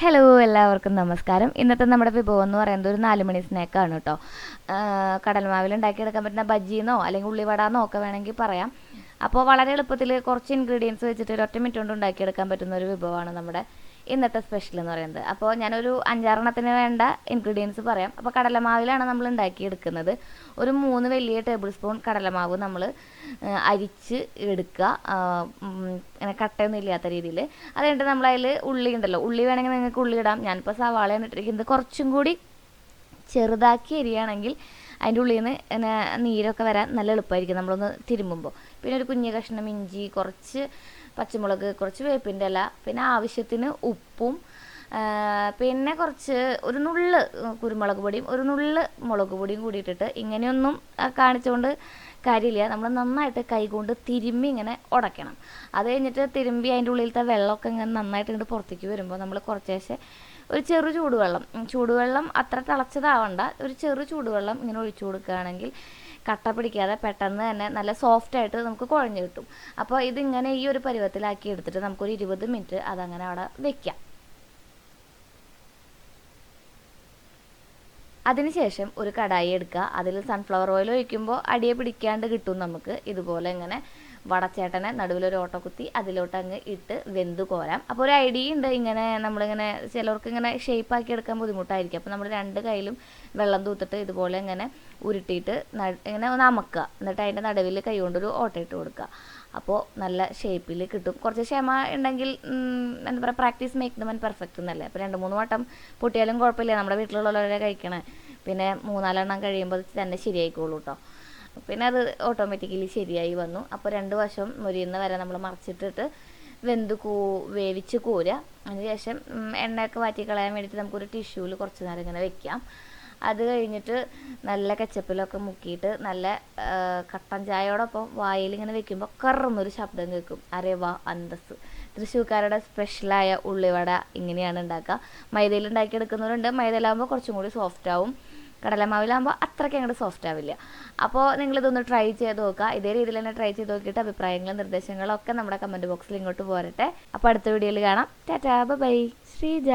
Hello എല്ലാവർക്കും നമസ്കാരം. ഇന്നത്തെ നമ്മുടെ വിഭവം എന്ന് പറയുന്നത് ഒരു നാലുമണി സ്നാക്കാണ് കേട്ടോ കടൽമാവിൽ ഉണ്ടാക്കിയെടുക്കാൻ പറ്റുന്ന ബജ്ജിന്നോ അല്ലെങ്കിൽ ഉള്ളിവടാന്നോ ഒക്കെ വേണമെങ്കിൽ പറയാം. അപ്പോൾ വളരെ എളുപ്പത്തിൽ കുറച്ച് ഇൻഗ്രീഡിയൻസ് വെച്ചിട്ട് ഒരു ഒറ്റ മിനിറ്റ് കൊണ്ട് ഉണ്ടാക്കിയെടുക്കാൻ പറ്റുന്ന ഒരു വിഭവമാണ് നമ്മുടെ ഇന്നത്തെ സ്പെഷ്യൽ എന്ന് പറയുന്നത്. അപ്പോൾ ഞാനൊരു അഞ്ചാറെണ്ണത്തിന് വേണ്ട ഇൻഗ്രീഡിയൻസ് പറയാം. അപ്പോൾ കടലമാവിലാണ് നമ്മൾ ഉണ്ടാക്കിയെടുക്കുന്നത്. ഒരു മൂന്ന് വലിയ ടേബിൾ സ്പൂൺ കടലമാവ് നമ്മൾ അരിച്ച് എടുക്കുക അങ്ങനെ കട്ടയൊന്നും ഇല്ലാത്ത രീതിയിൽ. അത് കഴിഞ്ഞിട്ട് നമ്മളതിൽ ഉള്ളി ഉണ്ടല്ലോ. ഉള്ളി വേണമെങ്കിൽ നിങ്ങൾക്ക് ഉള്ളി ഇടാം. ഞാനിപ്പോൾ സവാളയാണ് ഇട്ടിരിക്കുന്നത് കുറച്ചും കൂടി ചെറുതാക്കി എരിയാണെങ്കിൽ അതിന്റെ ഉള്ളിൽ നിന്ന് പിന്നെ നീരൊക്കെ വരാൻ നല്ല എളുപ്പമായിരിക്കും നമ്മളൊന്ന് തിരുമ്പുമ്പോൾ പിന്നെ ഒരു കുഞ്ഞു കഷ്ണം ഇഞ്ചി കുറച്ച് പച്ചമുളക് കുറച്ച് വേപ്പിന്റെ ഇല പിന്നെ ആവശ്യത്തിന് ഉപ്പും പിന്നെ കുറച്ച് ഒരു നുള്ള് കുരുമുളക് പൊടിയും ഒരു നുള്ള് മുളക് പൊടിയും കൂടി ഇട്ടിട്ട് ഇങ്ങനെയൊന്നും കാണിച്ചുകൊണ്ട് കാര്യമില്ല നമ്മൾ നന്നായിട്ട് കൈകൊണ്ട് തിരുമ്മി ഇങ്ങനെ ഉടയ്ക്കണം അത് കഴിഞ്ഞിട്ട് തിരുമ്പി അതിന്റെ ഉള്ളിലത്തെ വെള്ളമൊക്കെ ഇങ്ങനെ നന്നായിട്ട് ഇങ്ങോട്ട് പുറത്തേക്ക് വരുമ്പോൾ നമ്മൾ കുറച്ചേശ്ശെ ഒരു ചെറു ചൂടുവെള്ളം ചൂടുവെള്ളം അത്ര തിളച്ചതാവണ്ട. ഒരു ചെറു ചൂടുവെള്ളം ഇങ്ങനെ ഒഴിച്ചു കൊടുക്കുകയാണെങ്കിൽ കട്ട പിടിക്കാതെ പെട്ടെന്ന് തന്നെ നല്ല സോഫ്റ്റ് ആയിട്ട് നമുക്ക് കുഴഞ്ഞു കിട്ടും. അപ്പോൾ ഇതിങ്ങനെ ഈ ഒരു പരുവത്തിലാക്കി എടുത്തിട്ട് നമുക്കൊരു ഇരുപത് മിനിറ്റ് അതങ്ങനെ അവിടെ വെക്കാം. അതിനുശേഷം ഒരു കടായി എടുക്കുക. അതിൽ സൺഫ്ലവർ ഓയിൽ ഒഴിക്കുമ്പോൾ അടിയെ പിടിക്കാണ്ട് കിട്ടും നമുക്ക്. ഇതുപോലെ ഇങ്ങനെ വടച്ചേട്ടനെ നടുവിലൊരു ഓട്ടോ കുത്തി അതിലോട്ട് അങ്ങ് ഇട്ട് വെന്ത് കോരാം. അപ്പോൾ ഒരു ഐഡിയ ഉണ്ട് ഇങ്ങനെ നമ്മളിങ്ങനെ ചിലർക്ക് ഇങ്ങനെ ഷേപ്പ് ആക്കി എടുക്കാൻ ബുദ്ധിമുട്ടായിരിക്കും. അപ്പോൾ നമ്മൾ രണ്ട് കയ്യിലും വെള്ളം തൂത്തിട്ട് ഇതുപോലെ ഇങ്ങനെ ഉരുട്ടിയിട്ട് ഇങ്ങനെ ഒന്ന് അമക്കുക. എന്നിട്ട് അതിന്റെ നടുവിൽ കൈ കൊണ്ടൊരു ഓട്ട ഇട്ട് കൊടുക്കുക. അപ്പോൾ നല്ല ഷേപ്പിൽ കിട്ടും. കുറച്ച് ക്ഷമ ഉണ്ടെങ്കിൽ എന്താ പറയുക practice make the man perfect എന്നല്ലേ. അപ്പോൾ രണ്ട് മൂന്ന് വട്ടം പൊട്ടിയാലും കുഴപ്പമില്ല. നമ്മുടെ വീട്ടിലുള്ളവരെ കഴിക്കണേ. പിന്നെ മൂന്നാലെണ്ണം കഴിയുമ്പോൾ തന്നെ ശരിയായിക്കോളൂ കേട്ടോ പിന്നെ അത് ഓട്ടോമാറ്റിക്കലി ശരിയായി വന്നു. അപ്പോൾ രണ്ട് വശം മുരിയുന്ന വരെ നമ്മൾ മറിച്ചിട്ടിട്ട് വെന്ത് കൂ വേവിച്ച് കോരുക അതിനുശേഷം എണ്ണയൊക്കെ മാറ്റി കളയാൻ വേണ്ടിയിട്ട് നമുക്കൊരു ടിഷ്യൂവിൽ കുറച്ച് നേരം ഇങ്ങനെ വെക്കാം. അത് കഴിഞ്ഞിട്ട് നല്ല കച്ചപ്പിലൊക്കെ മുക്കിയിട്ട് നല്ല കട്ടൻ ചായയോടൊപ്പം വായിൽ ഇങ്ങനെ വെക്കുമ്പോൾ കറന്നൊരു ശബ്ദം കേൾക്കും. അരേ വാ അന്തസ് തൃശ്ശൂർക്കാരുടെ സ്പെഷ്യലായ ഉള്ളിവട ഇങ്ങനെയാണ് ഉണ്ടാക്കുക. മൈദയിൽ ഉണ്ടാക്കിയെടുക്കുന്നവരുണ്ട്. മൈദയിലാകുമ്പോൾ കുറച്ചും കൂടി സോഫ്റ്റ് ആവും. കടലമാവിലാകുമ്പോൾ അത്രയ്ക്ക് അങ്ങോട്ട് സോഫ്റ്റ് ആവില്ല. അപ്പോൾ നിങ്ങളിതൊന്ന് ട്രൈ ചെയ്ത് നോക്കുക ഇതേ രീതിയിൽ തന്നെ ട്രൈ ചെയ്ത് നോക്കിയിട്ട് അഭിപ്രായങ്ങളും നിർദ്ദേശങ്ങളും ഒക്കെ നമ്മുടെ കമന്റ് ബോക്സിൽ ഇങ്ങോട്ട് പോരട്ടെ. അപ്പോൾ അടുത്ത വീഡിയോയിൽ കാണാം. Tata bye Sreeja.